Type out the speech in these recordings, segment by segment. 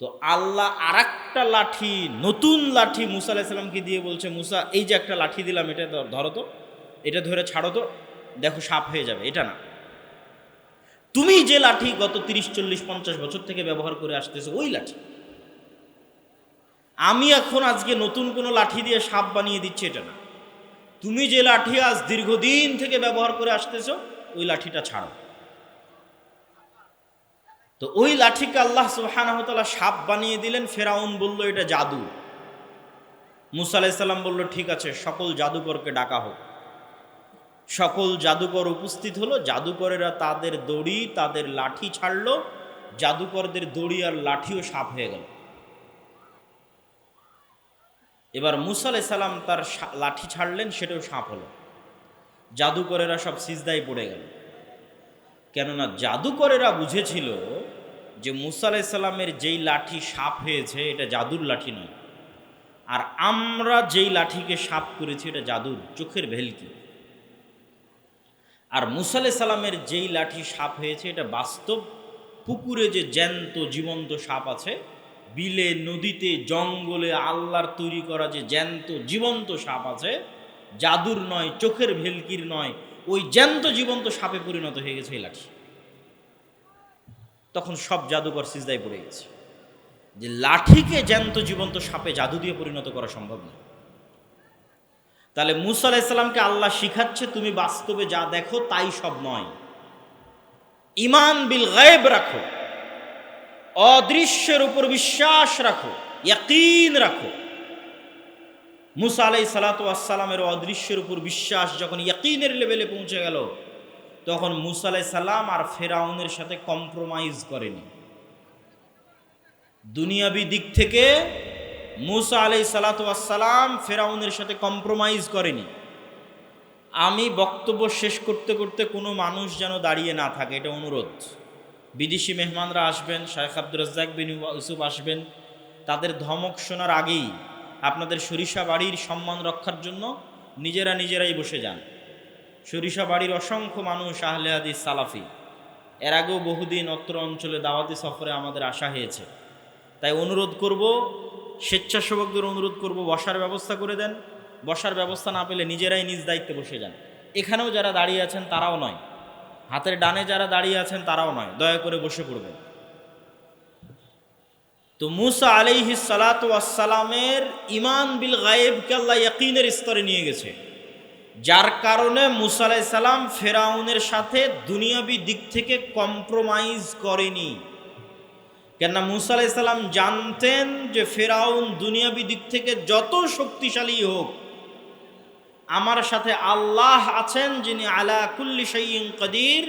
তো আল্লাহ আর একটা লাঠি, নতুন লাঠি মুসা আলাইসাল্লামকে দিয়ে বলছে, মুসা, এই যে একটা লাঠি দিলাম, এটা ধরো তো। এটা ধরে ছাড়ো তো। দেখো সাপ হয়ে যাবে, এটা না। তুমি যে লাঠি গত তিরিশ, চল্লিশ, পঞ্চাশ বছর থেকে ব্যবহার করে আসতেছো, ওই লাঠি। আমি এখন আজকে নতুন কোনো লাঠি দিয়ে সাপ বানিয়ে দিচ্ছি, এটা না। তুমি যে লাঠি আজ দীর্ঘদিন থেকে ব্যবহার করে আসতেছো, ওই লাঠিটা ছাড়ো। তো ওই লাঠিকে আল্লাহ সুবাহানহতালা সাপ বানিয়ে দিলেন। ফেরাউন বলল, এটা জাদু। মুসা আলাইসাল্লাম বলল, ঠিক আছে, সকল জাদুকরকে ডাকা হোক। সকল জাদুকর উপস্থিত হলো। জাদুকরেরা তাদের দড়ি, তাদের লাঠি ছাড়লো। জাদুকরদের দড়ি আর লাঠিও সাপ হয়ে গেল। এবার মুসা আলাইসাল্লাম তার লাঠি ছাড়লেন, সেটাও সাপ হলো। জাদুকরেরা সব সিজদায় পড়ে গেল। কেননা জাদুকরেরা বুঝেছিল যে মুসা আলাইসাল্লামের যেই লাঠি সাপ হয়েছে, এটা জাদুর লাঠি নয়। আর আমরা যেই লাঠিকে সাপ করেছি, এটা জাদুর চোখের ভেলকি। আর মুসা যেই লাঠি সাপ হয়েছে, এটা বাস্তব পুকুরে যে জ্যান্ত, জীবন্ত সাপ আছে, বিলে, নদীতে, জঙ্গলে আল্লাহর তৈরি করা যে জ্যান্ত, জীবন্ত সাপ আছে, জাদুর নয়, চোখের ভেলকির নয় ওই জ্যান্ত জীবন্ত সাপে পরিণত হয়ে গেছে এই লাঠি। তখন সব জাদুকর সিজদায় পড়ে গেছে। যে লাঠিকে জ্যান্ত জীবন্ত সাপে জাদু দিয়ে পরিণত করা সম্ভব নয়। তাহলে মুসা আলাইসাল্লামকে আল্লাহ শিখাচ্ছে, তুমি বাস্তবে যা দেখো তাই সব নয়। ইমান বিল গায়েব রাখো। অদৃশ্যের উপর বিশ্বাস রাখো। ইয়াকিন রাখো। মুসা আলাই সালাতামের অদৃশ্যের উপর বিশ্বাস যখন ইয়াকিনের লেভেলে পৌঁছে গেল, তখন মুসা আলাই সাল্লাম আর ফেরাউনের সাথে কম্প্রোমাইজ করেনি। দুনিয়াবি দিক থেকে মুসা আলাই সালাতাম ফেরাউনের সাথে কম্প্রোমাইজ করেনি। আমি বক্তব্য শেষ করতে করতে কোনো মানুষ যেন দাঁড়িয়ে না থাকে, এটা অনুরোধ। বিদেশি মেহমানরা আসবেন, শায়েখ আব্দুর রাজ্জাক বিন ইউসুফ আসবেন, তাদের ধমক শোনার আগেই আপনাদের সরিষা বাড়ির সম্মান রক্ষার জন্য নিজেরা নিজেরাই বসে যান। সরিষা বাড়ির অসংখ্য মানুষ আহলে হাদিস সালাফি। এর আগেও বহুদিন অত্র অঞ্চলে দাওয়াতি সফরে আমাদের আসা হয়েছে। তাই অনুরোধ করব, স্বেচ্ছাসেবকদের অনুরোধ করব, বসার ব্যবস্থা করে দেন। বসার ব্যবস্থা না পেলে নিজেরাই নিজ দায়িত্বে বসে যান। এখানেও যারা দাঁড়িয়ে আছেন তারাও নয়। হাতের ডানে যারা দাঁড়িয়ে আছেন তারাও নয়। দয়া করে বসে পড়বেন। তো মুসা আলাইহি সালাতামের ইমান বিল গায়েবকে আল্লাহ ইয়াকিনের স্তরে নিয়ে গেছে। যার কারণে মুসা আলাই সালাম ফেরাউনের সাথে দুনিয়াবি দিক থেকে কম্প্রোমাইজ করেনি। কেননা মুসা আলাই সাল্লাম জানতেন যে ফেরাউন দুনিয়াবি দিক থেকে যত শক্তিশালী হোক, আমার সাথে আল্লাহ আছেন যিনি আলা কুল্লি শাইইন কদির,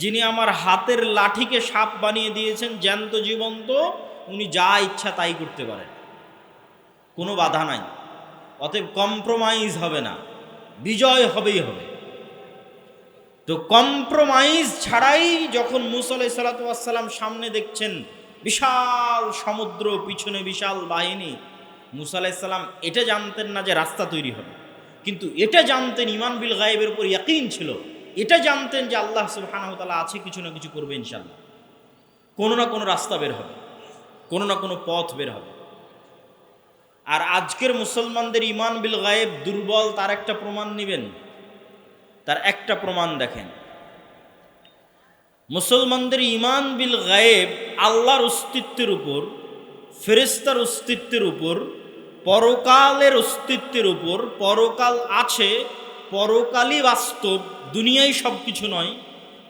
যিনি আমার হাতের লাঠিকে সাপ বানিয়ে দিয়েছেন জ্যান্ত জীবন্ত উনি যা ইচ্ছা তাই করতে পারেন। কোনো বাধা নাই। অতএব কম্প্রোমাইজ হবে না। বিজয় হবেই হবে। তো কম্প্রোমাইজ ছাড়াই যখন মুসা আলাই সাল্লাতাম সামনে দেখছেন বিশাল সমুদ্র, পিছনে বিশাল বাহিনী, মুসা আলাইসাল্লাম এটা জানতেন না যে রাস্তা তৈরি হবে। কিন্তু এটা জানতেন ইমান বিল গায়েবের উপর ইয়াকিন ছিল। এটা জানতেন যে আল্লাহ সুবাহানতালা আছে কিছু না কিছু করবে ইনশাল্লাহ কোনো না কোনো রাস্তা বের হবে। কোনো না কোনো পথ বের হবে। আর আজকের মুসলমানদের ইমান বিল গায়েব দুর্বল, তার একটা প্রমাণ নেবেন। তার একটা প্রমাণ দেখেন। মুসলমানদের ইমান বিল গায়েব আল্লাহর অস্তিত্বের উপর ফেরেস্তার অস্তিত্বের উপর, পরকালের অস্তিত্বের উপর, পরকাল আছে, পরকালই বাস্তব দুনিয়ায় সব কিছু নয়।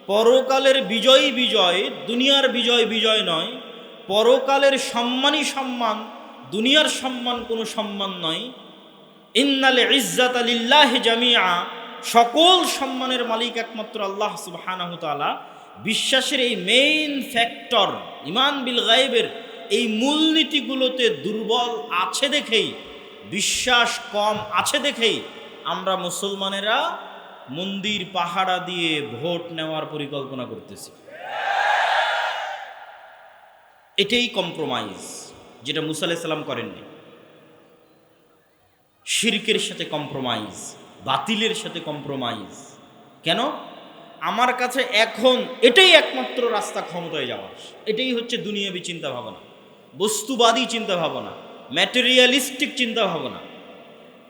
পরকালের বিজয় বিজয়, দুনিয়ার বিজয় বিজয় নয়। পরকালের সম্মানই সম্মান, দুনিয়ার সম্মান কোনো সম্মান নয়। ইন্নালে ইজ্জাত আলিল্লাহ জামিয়া সকল সম্মানের মালিক একমাত্র আল্লাহ সুবহানাহু তাআলা। বিশ্বাসের এই মেইন ফ্যাক্টর ইমান বিল গায়েবের এই মূলনীতিগুলোতে দুর্বল আছে দেখেই, বিশ্বাস কম আছে দেখেই আমরা মুসলমানেরা মন্দির পাহারা দিয়ে ভোট নেওয়ার পরিকল্পনা করতেছি। এটাই কম্প্রোমাইজ যেটা মুসা আলাইসাল্লাম করেননি। শিরকের সাথে কম্প্রোমাইজ বাতিলের সাথে কম্প্রোমাইজ কেন? আমার কাছে এখন এটাই একমাত্র রাস্তা ক্ষমতায় যাওয়ার। এটাই হচ্ছে দুনিয়াবি চিন্তা ভাবনা বস্তুবাদী চিন্তা ভাবনা ম্যাটেরিয়ালিস্টিক চিন্তা ভাবনা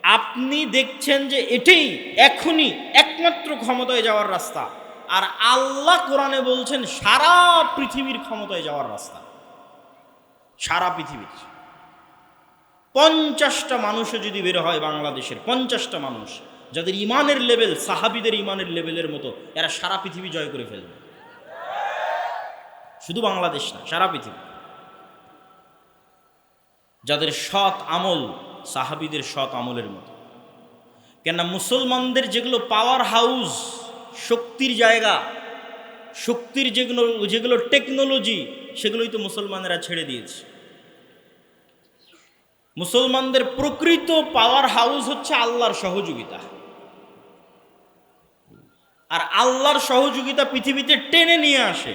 আপনি দেখছেন যে এটাই এখনই একমাত্র ক্ষমতায় যাওয়ার রাস্তা। আর আল্লাহ কোরআনে বলছেন সারা পৃথিবীর ক্ষমতায় যাওয়ার রাস্তা। সারা পৃথিবীর। পঞ্চাশটা মানুষও যদি বের হয় বাংলাদেশের, পঞ্চাশটা মানুষ, যাদের ইমানের লেভেল, সাহাবিদের ইমানের লেভেলের মতো, এরা সারা পৃথিবী জয় করে ফেলবে। শুধু বাংলাদেশ না, সারা পৃথিবী। যাদের সৎ আমল, সাহাবিদের সৎ আমলের মতো। কেননা মুসলমানদের যেগুলো পাওয়ার হাউস শক্তির জায়গা, শক্তির যেগুলো যেগুলো টেকনোলজি সেগুলোই তো মুসলমানেরা ছেড়ে দিয়েছে। মুসলমানদের প্রকৃত পাওয়ার হাউস হচ্ছে আল্লাহর সহযোগিতা। আর আল্লাহর সহযোগিতা পৃথিবীতে টেনে নিয়ে আসে।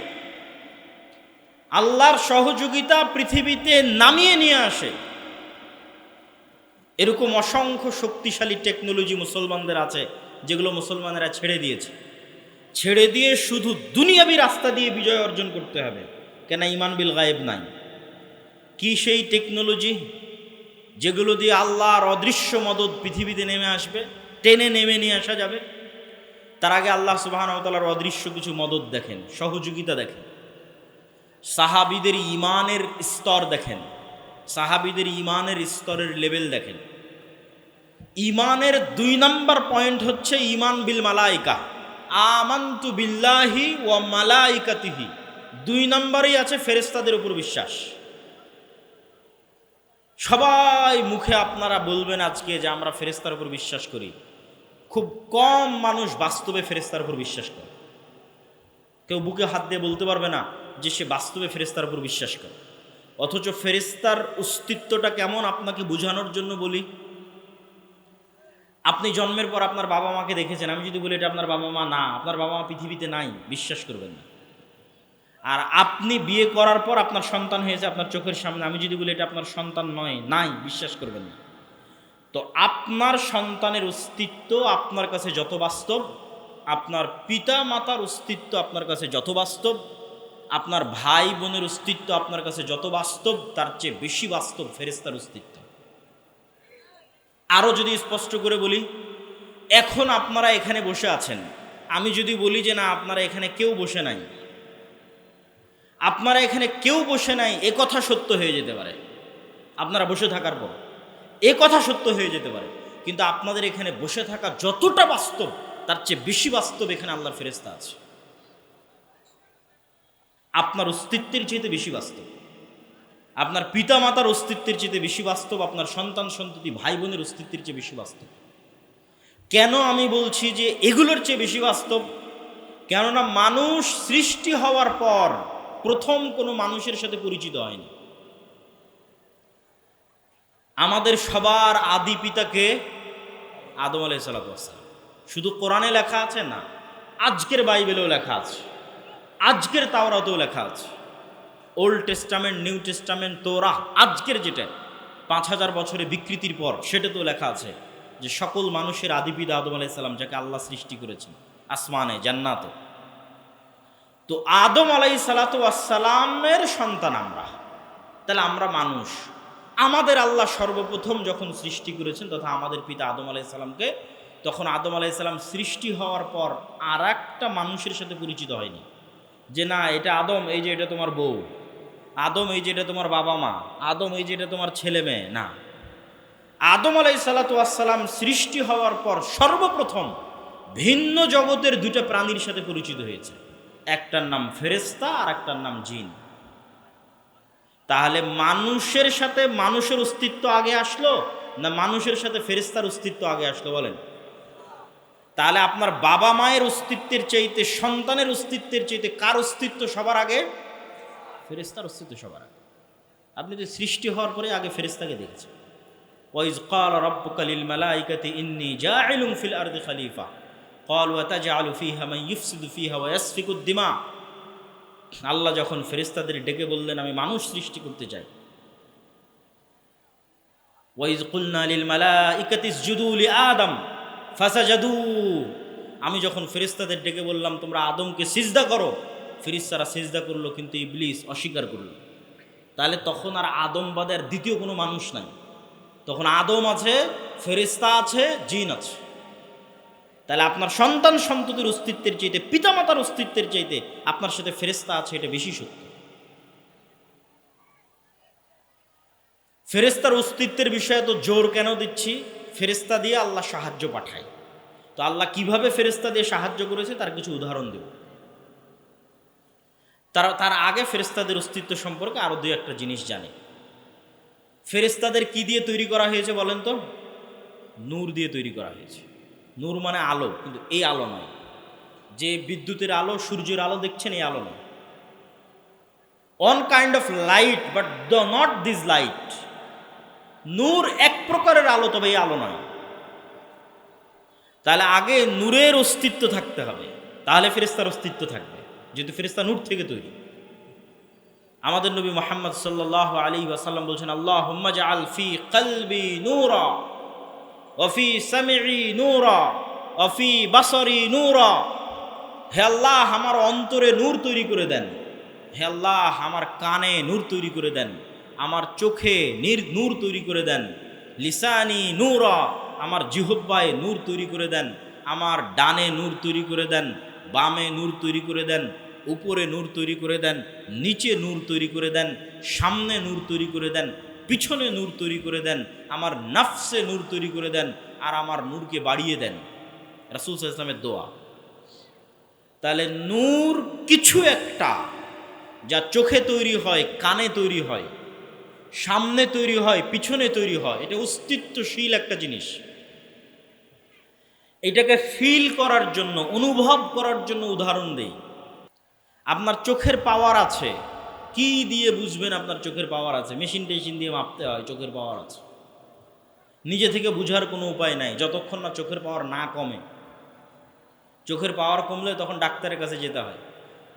আল্লাহর সহযোগিতা পৃথিবীতে নামিয়ে নিয়ে আসে। এরকম অসংখ্য শক্তিশালী টেকনোলজি মুসলমানদের আছে, যেগুলো মুসলমানেরা ছেড়ে দিয়েছে। ছেড়ে দিয়ে শুধু দুনিয়াবি রাস্তা দিয়ে বিজয় অর্জন করতে হবে। কেন ইমান বিল গায়েব নাই? কি সেই টেকনোলজি যেগুলো দিয়ে আল্লাহর অদৃশ্য মদত পৃথিবীতে নেমে আসবে, টেনে নেমে নিয়ে আসা যাবে। তার আগে আল্লাহ সুবাহানতালার অদৃশ্য কিছু মদত দেখেন, সহযোগিতা দেখেন। সাহাবিদের ইমানের স্তর দেখেন, সাহাবিদের ইমানের স্তরের লেভেল দেখেন। ইমানের দুই নম্বর পয়েন্ট হচ্ছে ইমান বিল মালাইকা। আমান্তু বিল্লাহি ও মালাইকাতিহি। দুই নম্বরেই আছে ফেরেস্তাদের উপর বিশ্বাস। সবাই মুখে আপনারা বলবেন আজকে যে আমরা ফেরেস্তার উপর বিশ্বাস করি। খুব কম মানুষ বাস্তবে ফেরেস্তার উপর বিশ্বাস করে। কেউ বুকে হাত দিয়ে বলতে পারবে না যে সে বাস্তবে ফেরেস্তার উপর বিশ্বাস করে। অথচ ফেরেস্তার অস্তিত্বটা কেমন আপনাকে বোঝানোর জন্য বলি? আপনি জন্মের পর আপনার বাবা মাকে দেখেছেন। আমি যদি বলি এটা আপনার বাবা মা না, আপনার বাবা মা পৃথিবীতে নাই, বিশ্বাস করবেন না। আর আপনি বিয়ে করার পর আপনার সন্তান হয়েছে আপনার চোখের সামনে। আমি যদি বলি, এটা আপনার সন্তান নয়, নাই, বিশ্বাস করবেন না। তো আপনার সন্তানের অস্তিত্ব আপনার কাছে যত বাস্তব, আপনার পিতা মাতার অস্তিত্ব আপনার কাছে যত বাস্তব, আপনার ভাই বোনের অস্তিত্ব আপনার কাছে যত বাস্তব, তার চেয়ে বেশি বাস্তব ফেরেস্তার অস্তিত্ব। আরও যদি স্পষ্ট করে বলি, এখন আপনারা এখানে বসে আছেন। আমি যদি বলি যে না, আপনারা এখানে কেউ বসে নাই আপনারা এখানে কেউ বসে নাই, এ কথা সত্য হয়ে যেতে পারে। আপনারা বসে থাকার পর, এ কথা সত্য হয়ে যেতে পারে। কিন্তু আপনাদের এখানে বসে থাকা যতটা বাস্তব, তার চেয়ে বেশি বাস্তব এখানে আল্লাহর ফেরেস্তা আছে। আপনার অস্তিত্বের চেয়ে বেশি বাস্তব। আপনার পিতা মাতার অস্তিত্বের চেয়ে বেশি বাস্তব, আপনার সন্তান, সন্ততি ভাই বোনের অস্তিত্বের চেয়ে বেশি বাস্তব। কেন আমি বলছি যে এগুলোর চেয়ে বেশি বাস্তব? কেননা মানুষ সৃষ্টি হওয়ার পর প্রথম কোনো মানুষের সাথে পরিচিত হয়নি। আমাদের সবার আদি পিতাকে আদম আলাই সালাতাম শুধু কোরআনে লেখা আছে না, আজকের বাইবেলেও লেখা আছে, আজকের তাওরাতেও লেখা আছে। ওল্ড টেস্টামেন্ট, নিউ টেস্টামেন্ট তোরা আজকের যেটা, পাঁচ হাজার বছরে বিকৃতির পর সেটাতেও লেখা আছে যে সকল মানুষের আদিপিতা আদম আলাইসাল্লাম যাকে আল্লাহ সৃষ্টি করেছেন, আসমানে, জান্নাতে। তো আদম আলাই সালাতামের সন্তান আমরা। তাহলে আমরা মানুষ। আমাদের আল্লাহ সর্বপ্রথম যখন সৃষ্টি করেছেন তথা আমাদের পিতা আদম আলাই সাল্লামকে তখন আদম আলাইসাল্লাম সৃষ্টি হওয়ার পর আর একটা মানুষের সাথে পরিচিত হয়নি। যে না, এটা আদম, এই যে এটা তোমার বউ। আদম, এই যে এটা তোমার বাবা মা। আদম, এই যে এটা তোমার ছেলে মেয়ে। না। আদম আলাই সালাতাম সৃষ্টি হওয়ার পর সর্বপ্রথম ভিন্ন জগতের দুটো প্রাণীর সাথে পরিচিত হয়েছে। একটার নাম ফেরেস্তা আর একটার নাম জিন। তাহলে মানুষের সাথে মানুষের অস্তিত্ব আগে আসলো না মানুষের সাথে ফেরিস্তার অস্তিত্ব আগে আসলো বলেন? তাহলে আপনার বাবা মায়ের অস্তিত্বের চাইতে, সন্তানের অস্তিত্বের চাইতে কার অস্তিত্ব সবার আগে? ফেরিস্তার অস্তিত্ব সবার আগে। আপনি তো সৃষ্টি হওয়ার পরে আগে ফেরিস্তাকে দেখেছেন। ওয়াইজ কাল রব্বকালিল মালাইকাতি ইন্নি জাইলুম ফিল আরদি খলিফা। কল ওয়াতাজা আলু ফিহা মাই ইফসুদু ফিহা ওয়াসফিকুদ্দিমা আল্লাহ যখন ফেরিস্তাদের ডেকে বললেন, আমি মানুষ সৃষ্টি করতে চাই। ওয়াইজ কুলনা লিল মালা ইকাতিস জুদুলি আদম, ফাসাজাদু। আমি যখন ফেরিস্তাদের ডেকে বললাম, তোমরা আদমকে সিজদা করো। ফেরিস্তারা সিজদা করল, কিন্তু ইবলিস অস্বীকার করল। তাহলে তখন আর আদমবাদের দ্বিতীয় কোনো মানুষ নাই। তখন আদম আছে ফেরিস্তা আছে, জিন আছে। তাহলে আপনার সন্তান সন্ততির অস্তিত্বের চাইতে, পিতামাতার অস্তিত্বের চাইতে আপনার সাথে ফেরিস্তা আছে, এটা বেশি সত্য। ফেরেস্তার অস্তিত্বের বিষয়ে তো জোর কেন দিচ্ছি? ফেরেস্তা দিয়ে আল্লাহ সাহায্য পাঠায়। তো আল্লাহ কীভাবে ফেরেস্তা দিয়ে সাহায্য করেছে? তার কিছু উদাহরণ দেব। তার তার আগে ফেরেস্তাদের অস্তিত্ব সম্পর্কে আরও দুই একটা জিনিস জানে। ফেরেস্তাদের কি দিয়ে তৈরি করা হয়েছে বলেন তো? নূর দিয়ে তৈরি করা হয়েছে। নূর মানে আলো, কিন্তু এই আলো নয়। যে বিদ্যুতের আলো, সূর্যের আলো দেখছেন, এই আলো নয়। One kind of light but the not this light নূর এক প্রকারের আলো, তবে এই আলো নয়। তাহলে আগে নূরের অস্তিত্ব থাকতে হবে। তাহলে ফেরিস্তার অস্তিত্ব থাকবে, যেহেতু ফেরিস্তা নূর থেকে তৈরি। আমাদের নবী মোহাম্মদ সাল্লাহ আলী ওয়াসাল্লাম বলছেন আল্লাহ হুম্মাজ আলফি কলবি নূরা। অফি সামিঈ নূরা, অফি বাসরি নূরা। হে আল্লাহ, আমার অন্তরে নূর তৈরি করে দেন। হে আমার কানে নূর তৈরি করে দেন। আমার চোখে নির নূর তৈরি করে দেন। লিসানি নূরা, আমার জিহব্বায় নূর তৈরি করে দেন। আমার ডানে নূর তৈরি করে দেন। বামে নূর তৈরি করে দেন। উপরে নূর তৈরি করে দেন। নিচে নূর তৈরি করে দেন। সামনে নূর তৈরি করে দেন। পিছনে নূর তৈরি করে দেন, আমার নাফসে নূর তৈরি করে দেন আর আমার নূরকে বাড়িয়ে দেন। রাসুল ইসলামের দোয়া। তাহলে নূর কিছু একটা যা চোখে তৈরি হয়, কানে তৈরি হয়, সামনে তৈরি হয়, পিছনে তৈরি হয়, এটা অস্তিত্বশীল একটা জিনিস। এটাকে ফিল করার জন্য, অনুভব করার জন্য উদাহরণ দেই। আপনার চোখের পাওয়ার আছে কি দিয়ে বুঝবেন আপনার চোখের পাওয়ার আছে? মেশিন টেশিন দিয়ে মাপতে হয়, চোখের পাওয়ার আছে। নিজে থেকে বুঝার কোনো উপায় নাই, যতক্ষণ না চোখের পাওয়ার না কমে। চোখের পাওয়ার কমলে তখন ডাক্তারের কাছে যেতে হয়।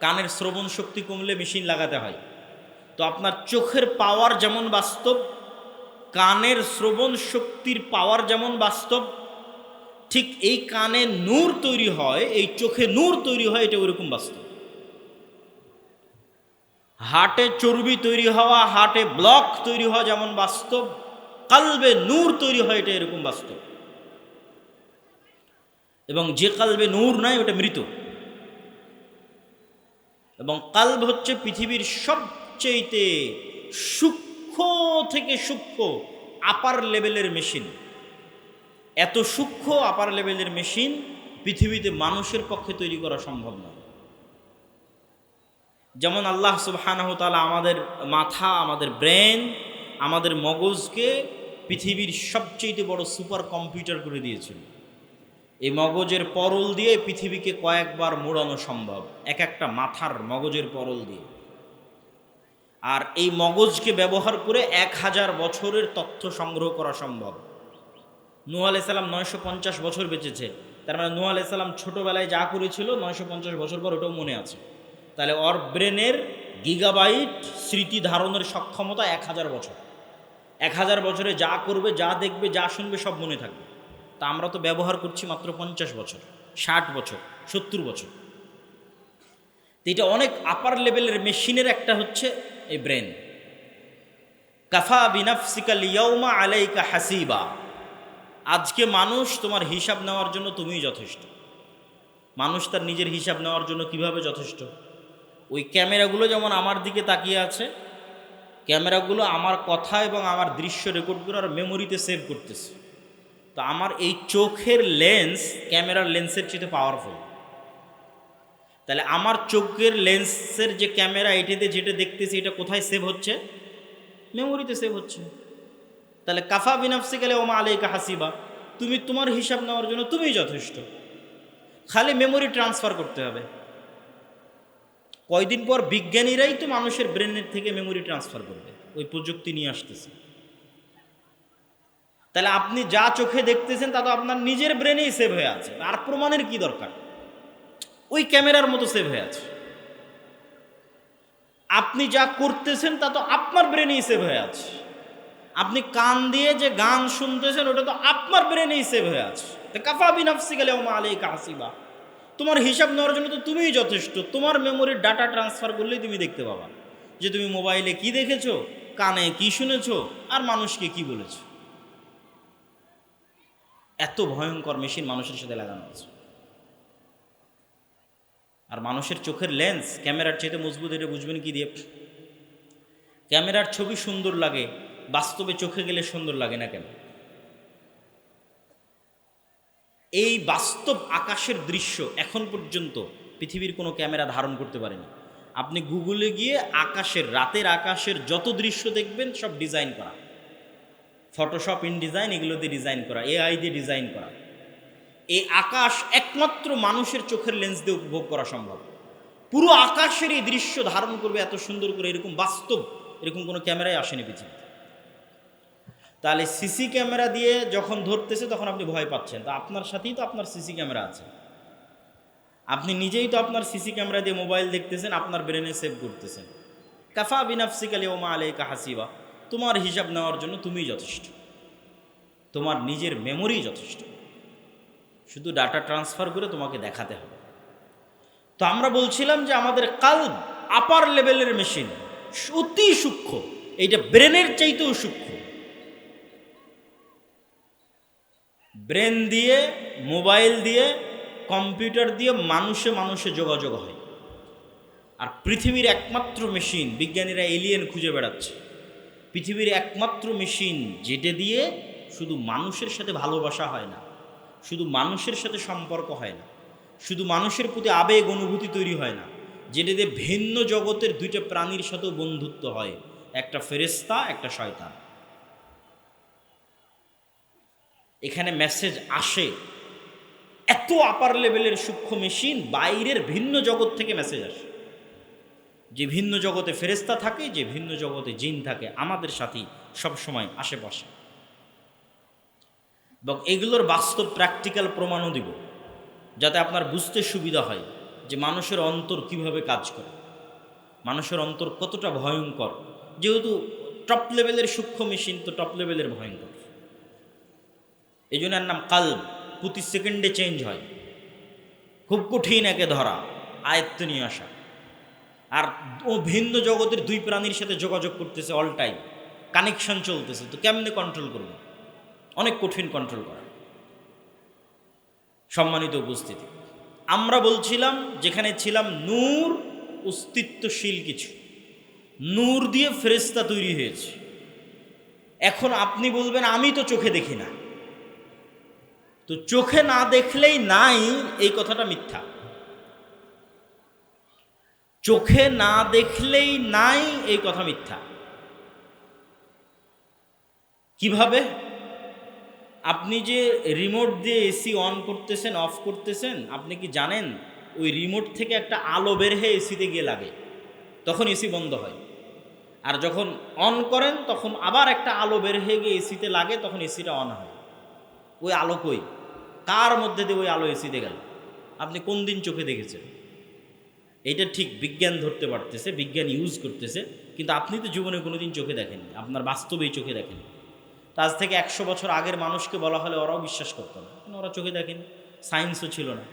কানের শ্রবণ শক্তি কমলে মেশিন লাগাতে হয়। তো আপনার চোখের পাওয়ার যেমন বাস্তব, কানের শ্রবণ শক্তির পাওয়ার যেমন বাস্তব, ঠিক এই কানে নূর তৈরি হয়, এই চোখে নূর তৈরি হয়, এটা ওইরকম বাস্তব। হার্টে চর্বি তৈরি হওয়া, হাটে ব্লক তৈরি হওয়া যেমন বাস্তব, কালবে নূর তৈরি হয় এটা এরকম বাস্তব। এবং যে কালবে নূর নাই, ওটা মৃত। এবং কালব হচ্ছে পৃথিবীর সবচেয়েতে সূক্ষ্ম থেকে সূক্ষ্ম আপার লেভেলের মেশিন এত সূক্ষ্ম আপার লেভেলের মেশিন পৃথিবীতে মানুষের পক্ষে তৈরি করা সম্ভব নয়। যেমন আল্লাহ সুবহানাহু তাআলা আমাদের মাথা, আমাদের ব্রেন, আমাদের মগজকে পৃথিবীর সবচেয়ে বড় সুপার কম্পিউটার করে দিয়েছিল। এই মগজের পরল দিয়ে পৃথিবীকে কয়েকবার মোড়ানো সম্ভব, এক একটা মাথার মগজের পরল দিয়ে। আর এই মগজকে ব্যবহার করে এক হাজার বছরের তথ্য সংগ্রহ করা সম্ভব। নূহ আলাইসাল্লাম নয়শো পঞ্চাশ বছর বেঁচেছে। তার মানে নূহ আলাইসাল্লাম ছোটোবেলায় যা করেছিল, নয়শো পঞ্চাশ বছর পর ওটাও মনে আছে। তাহলে ওর ব্রেনের গিগাবাইট স্মৃতি ধারণের সক্ষমতা এক হাজার বছর। এক হাজার বছরে যা করবে, যা দেখবে, যা শুনবে, সব মনে থাকবে। তা আমরা তো ব্যবহার করছি মাত্র পঞ্চাশ বছর, ষাট বছর, সত্তর বছর। তো এটা অনেক আপার লেভেলের মেশিনের একটা হচ্ছে এই ব্রেন কাফা বিনাফসিকাল ইয়ৌমা আলাইকা হাসিবা। আজকে মানুষ তোমার হিসাব নেওয়ার জন্য তুমিই যথেষ্ট। মানুষ তার নিজের হিসাব নেওয়ার জন্য কীভাবে যথেষ্ট? ওই ক্যামেরাগুলো যেমন আমার দিকে তাকিয়ে আছে, ক্যামেরাগুলো আমার কথা এবং আমার দৃশ্য রেকর্ড করে আর মেমোরিতে সেভ করতেছে। তো আমার এই চোখের লেন্স ক্যামেরার লেন্সের চেয়ে পাওয়ারফুল তাহলে আমার চোখের লেন্সের যে ক্যামেরা এটিতে যেটা দেখতেছি এটা কোথায় সেভ হচ্ছে? মেমোরিতে সেভ হচ্ছে। তাহলে কাফা বিনাফসি গেলে ওমা আলাইকা হাসিবা, তুমি তোমার হিসাব নেওয়ার জন্য তুমিই যথেষ্ট। খালি মেমোরি ট্রান্সফার করতে হবে। কয়দিন পর বিজ্ঞানীরাই তো মানুষের ব্রেনের থেকে মেমোরি ট্রান্সফার করবে, ওই প্রযুক্তি নিয়ে আসতেছে। তাহলে আপনি যা চোখে দেখতেছেন তা তো আপনার নিজের ব্রেনেই সেভ হয়ে আছে, আর প্রমাণের কি দরকার? ওই ক্যামেরার মতো সেভ হয়ে আছে। আপনি যা করতেছেন তা তো আপনার ব্রেনেই সেভ হয়ে আছে। আপনি কান দিয়ে যে গান শুনতেছেন, ওটা তো আপনার ব্রেনেই সেভ হয়ে আছে। কাফা বিনাফসি গেলে ও মালে কাসিবা তোমার হিসাব নেওয়ার জন্য তো তুমিই যথেষ্ট। তোমার মেমোরির ডাটা ট্রান্সফার করলেই তুমি দেখতে পাবা। যে তুমি মোবাইলে কি দেখেছ, কানে কি শুনেছো, আর মানুষকে কি বলেছ। এত ভয়ঙ্কর মেশিন মানুষের সাথে লাগানো আছে। আর মানুষের চোখের লেন্স ক্যামেরার চাইতে মজবুত, এটা বুঝবেন কি দিয়ে? ক্যামেরার ছবি সুন্দর লাগে, বাস্তবে চোখে গেলে সুন্দর লাগে না কেন? এই বাস্তব আকাশের দৃশ্য এখন পর্যন্ত পৃথিবীর কোনো ক্যামেরা ধারণ করতে পারেনি। আপনি গুগলে গিয়ে আকাশের, রাতের আকাশের যত দৃশ্য দেখবেন, সব ডিজাইন করা। ফটোশপ ইন ডিজাইন এগুলো দিয়ে ডিজাইন করা এআই দিয়ে ডিজাইন করা। এই আকাশ একমাত্র মানুষের চোখের লেন্স দিয়ে উপভোগ করা সম্ভব। পুরো আকাশের এই দৃশ্য ধারণ করবে এত সুন্দর করে, এরকম বাস্তব, এরকম কোনো ক্যামেরাই আসেনি পৃথিবীতে। তাহলে সিসি ক্যামেরা দিয়ে যখন ধরতেছে তখন আপনি ভয় পাচ্ছেন। তো আপনার সাথেই তো আপনার সিসি ক্যামেরা আছে। আপনি নিজেই তো আপনার সিসি ক্যামেরা দিয়ে মোবাইল দেখতেছেন, আপনার ব্রেনে সেভ করতেছেন। কাফা বিনাফসিকালি ওমা আলাইকা হাসিবা। তোমার হিসাব নেওয়ার জন্য তুমিই যথেষ্ট। তোমার নিজের মেমোরি যথেষ্ট। শুধু ডাটা ট্রান্সফার করে তোমাকে দেখাতে হবে। তো আমরা বলছিলাম যে আমাদের কাল আপার লেভেলের মেশিন অতি সূক্ষ্ম। এইটা ব্রেনের চাইতেও সূক্ষ্ম। ব্রেন দিয়ে, মোবাইল দিয়ে, কম্পিউটার দিয়ে মানুষে মানুষে যোগাযোগ হয়। আর পৃথিবীর একমাত্র মেশিন, বিজ্ঞানীরা এলিয়েন খুঁজে বেড়াচ্ছে। পৃথিবীর একমাত্র মেশিন যেটা দিয়ে শুধু মানুষের সাথে ভালোবাসা হয় না, শুধু মানুষের সাথে সম্পর্ক হয় না, শুধু মানুষের প্রতি আবেগ অনুভূতি তৈরি হয় না, যেটা দিয়ে ভিন্ন জগতের দুইটা প্রাণীর সাথেও বন্ধুত্ব হয়, একটা ফেরেস্তা একটা শয়তান। এখানে মেসেজ আসে। এত আপার লেভেলের সূক্ষ্ম মেশিন বাইরের ভিন্ন জগৎ থেকে মেসেজ আসে। যে ভিন্ন জগতে ফেরেস্তা থাকে, যে ভিন্ন জগতে জিন থাকে, আমাদের সাথেই সবসময় আশেপাশে। এবং এগুলোর বাস্তব প্র্যাকটিক্যাল প্রমাণও দিব, যাতে আপনার বুঝতে সুবিধা হয় যে মানুষের অন্তর কীভাবে কাজ করে। মানুষের অন্তর কতটা ভয়ঙ্কর। যেহেতু টপ লেভেলের সূক্ষ্ম মেশিন তো টপ লেভেলের ভয়ঙ্কর। এই জন্য নাম কাল প্রতি সেকেন্ডে চেঞ্জ হয়। খুব কঠিন একে ধরা, আয়ত্ত নিয়ে আসা। আর ও ভিন্ন জগতের দুই প্রাণীর সাথে যোগাযোগ করতেছে অল টাইম কানেকশন চলতেছে, তো কেমনে কন্ট্রোল করবে? অনেক কঠিন কন্ট্রোল করা। সম্মানিত উপস্থিতি, আমরা বলছিলাম, যেখানে ছিলাম নূর, অস্তিত্বশীল কিছু। নূর দিয়ে ফেরেস্তা তৈরি হয়েছে। এখন আপনি বলবেন, আমি তো চোখে দেখি না। তো চোখে না দেখলেই নাই এই কথাটা মিথ্যা। চোখে না দেখলেই নাই এই কথা মিথ্যা। কীভাবে? আপনি যে রিমোট দিয়ে এসি অন করতেছেন অফ করতেছেন, আপনি কি জানেন? ওই রিমোট থেকে একটা আলো বের হয়ে এসিতে গিয়ে লাগে। তখন এসি বন্ধ হয়। আর যখন অন করেন, তখন আবার একটা আলো বের হয়ে গিয়ে এসিতে লাগে, তখন এসিটা অন হয়। ওই আলো কই? কার মধ্যে দিয়ে ওই আলো এসিতে গেল? আপনি কোন দিন চোখে দেখেছেন? এটা ঠিক বিজ্ঞান ধরতে পারতেছে, বিজ্ঞান ইউজ করতেছে, কিন্তু আপনি তো জীবনে কোনো দিন চোখে দেখেননি, আপনার বাস্তবেই চোখে দেখেন আজ থেকে একশো বছর আগের মানুষকে বলা হলে ওরাও বিশ্বাস করতো না ওরা চোখে দেখেন? সায়েন্সও ছিল না।